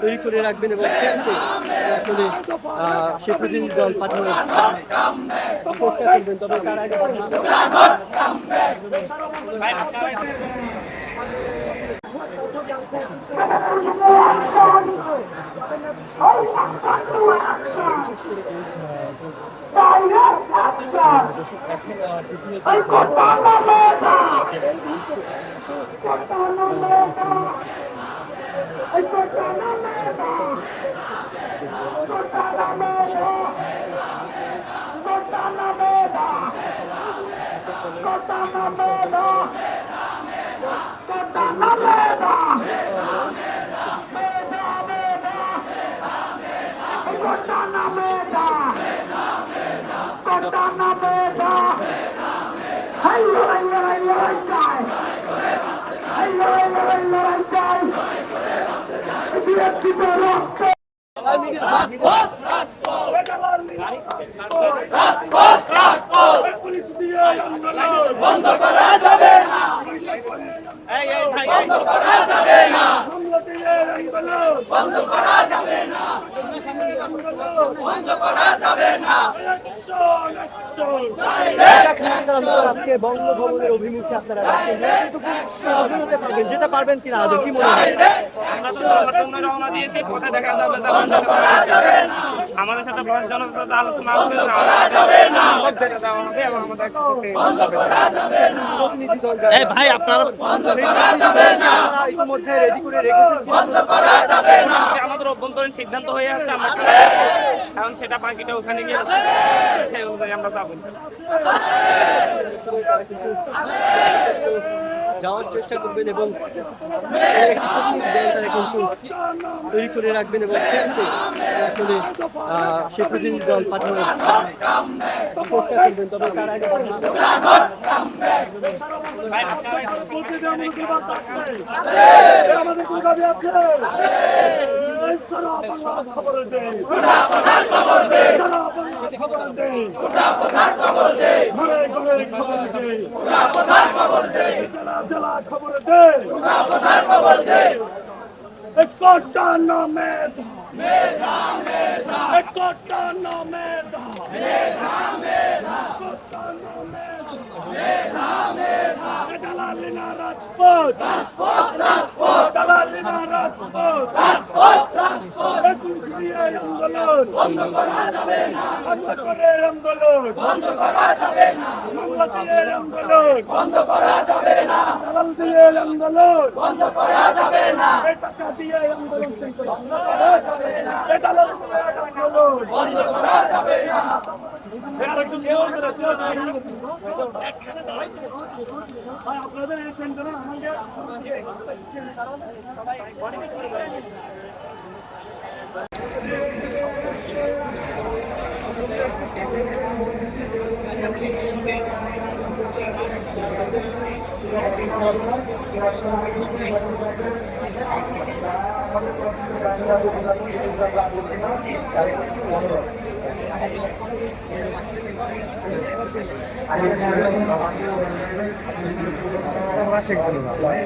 তৈরি করে রাখবেন এবং আসলে সে প্রতিনিধি দল পাঠানোর চেষ্টা করবেন। তবে তার আগে Cortana Meda! এখন আহ, পিছনে পুলিশ দিয়ে আন্দোলন বন্ধ করা যাবে না বন্ধ করা যাবে না বন্ধ করা যাবে না বন্ধ করা যাবে না আজকে বঙ্গভবনের অভিমুখে আপনারা যেতে পারবেন কিনা আদৌ কি মনে হয়। আমাদের সাথে বয়স জনতা আলোচনা ভাই আপনারা আপনারা ইতিমধ্যে রেডি করে রেখেছেন আমাদের অভ্যন্তরীণ সিদ্ধান্ত হয়ে আছে আমরা কারণ সেটা বাকিটা ওখানে গিয়ে সেই অনুযায়ী আমরা যাব যাওয়ার চেষ্টা করবেন এবং তারা কিন্তু তৈরি করে রাখবেন এবং আসলে সে প্রতিনিধি দল পাঠানোর চেষ্টা করবেন। তবে তার আগে আমাদের একটা নামে একটা নামে দালালিনা রাজপথ দালালিনা রাজপথ একুশ দিয়ে আন্দোলন বন্ধ করা যাবে না আপনাদের এই চেঞ্জ করুন আমাকে আমাদের সব কিছু বাংলা 私たちは。